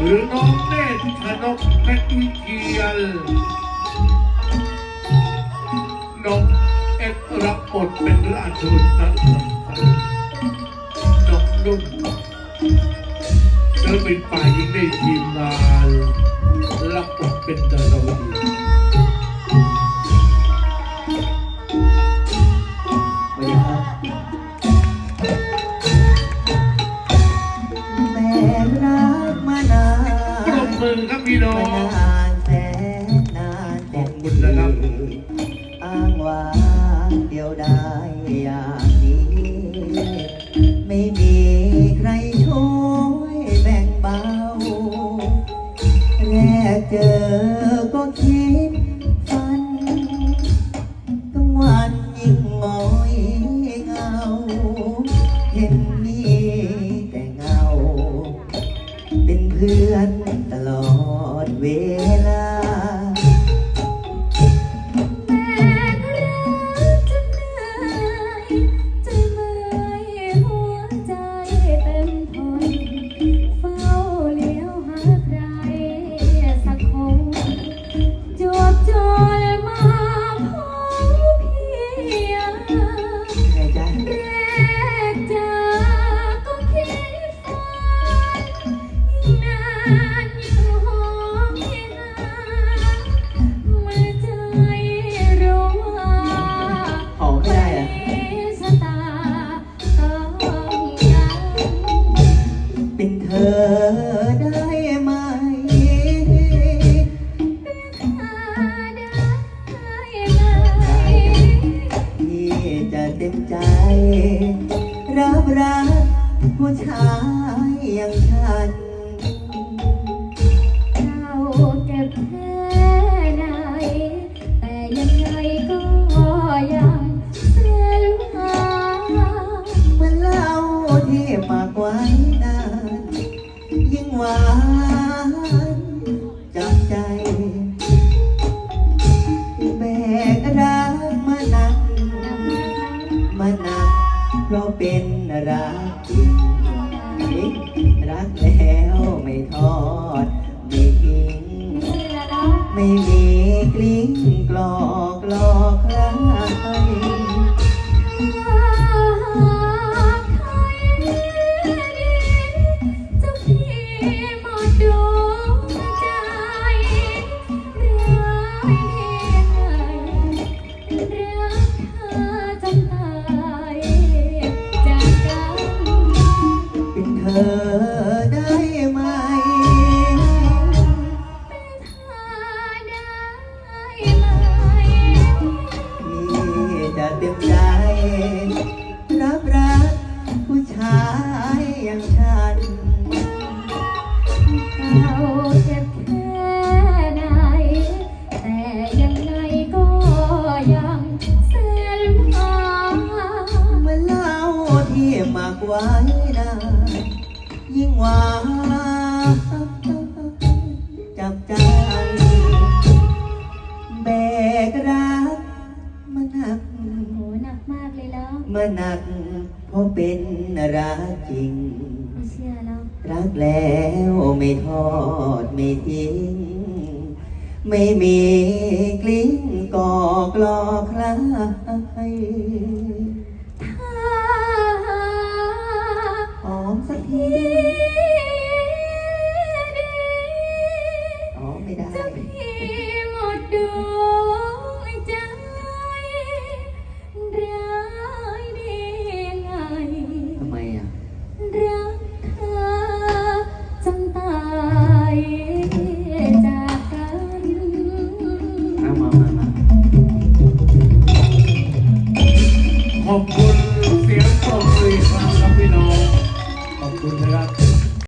หรือน้องเนตรชนกเพชรวิเชียรน้องเอ็ดรับบทเป็นราชบุตรนักสังสรรค์น้องนุ่นเธอเป็นฝ่ายหญิงในทีมงานรับบทเป็นดาราวดีสวัสดีครับ ปรบมือครับพี่น้อมางนานแสนนานแต่ขอบคุณนะครับ อ้างว่าเดียวได้อย่างนี้ ไม่มีใครช่วยแบ่งเบาแรกเจอก็คิดฝันกลางวันยิ่งงอยเหงาเห็นมีแต่เงา เป็นเพื่อนตลอด เวลา เต็มใจ รับรักผู้ชายอย่างฉัน เราเก็บแค่ไหนแต่ยังไงก็ยังเส้นหาเหมือนเหล้าที่หมากไว้นานยิ่งหวาน เป็นรักจ อได้ไหมที่จะเต็มใจ รับรักผู้ชายอย่างฉันเราเจ็บแค่ไหนแต่ยังไงก็ยังเส้นหาเมื่อเล้าที่หมักไว้ หวานจับใจ แบกรักมาหนัก โหหนักมากเลยแล้วมาหนักเพราะเป็นรักจริง ไม่เชื่อแล้วรักแล้วไม่ทอดไม่ทิ้ง ไม่มีกลิ้งก่อกลอกใคร